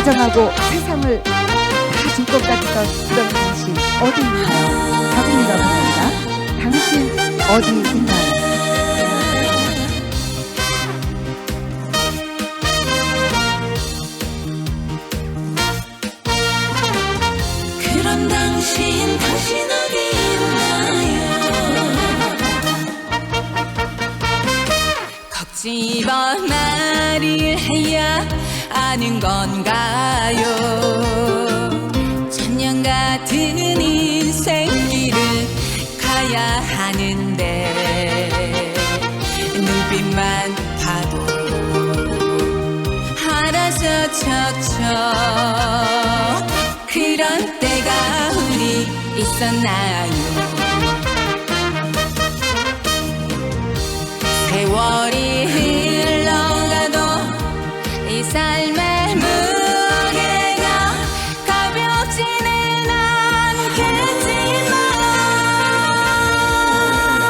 다정하고 세상을 다 줄것 그런 당신 어디 있나요? 박은미가 부릅니다. 당신 어디 있나요? 그런 당신 당신 어디 있나요 걷집어 말을 해야 아는 건가요? 천년 같은 인생길을 가야 하는데 눈빛만 봐도 알아서 척척 그런 때가 우리 있었나요? 세월이 삶의 무게가 가볍지는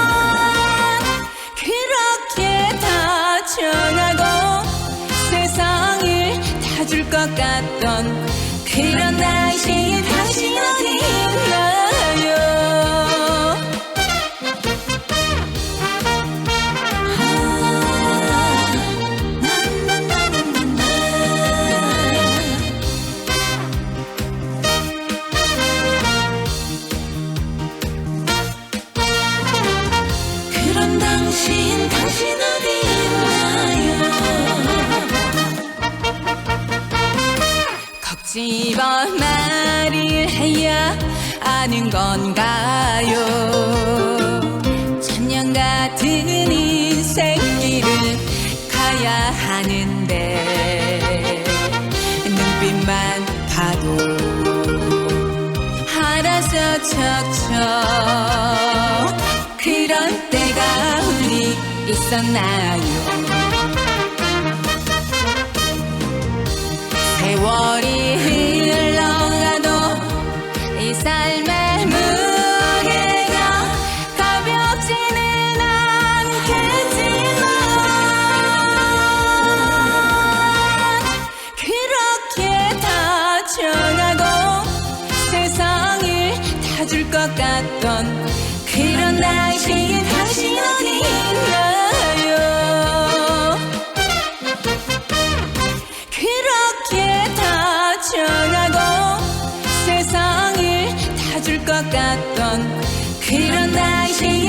않겠지만 그렇게 다정하고 세상을 다 줄 것 같던 그런 걷집어 말을 해야 아는 건가요? 천년 같은 인생길을 가야 하는데 눈빛만 봐도 알아서 척척 그런 때가 우리 있었나요? 세월이 것 같던 그런 당신 당신 어디 있나요? 그렇게 다정하고 세상을 다 줄 것 같던 그런 당신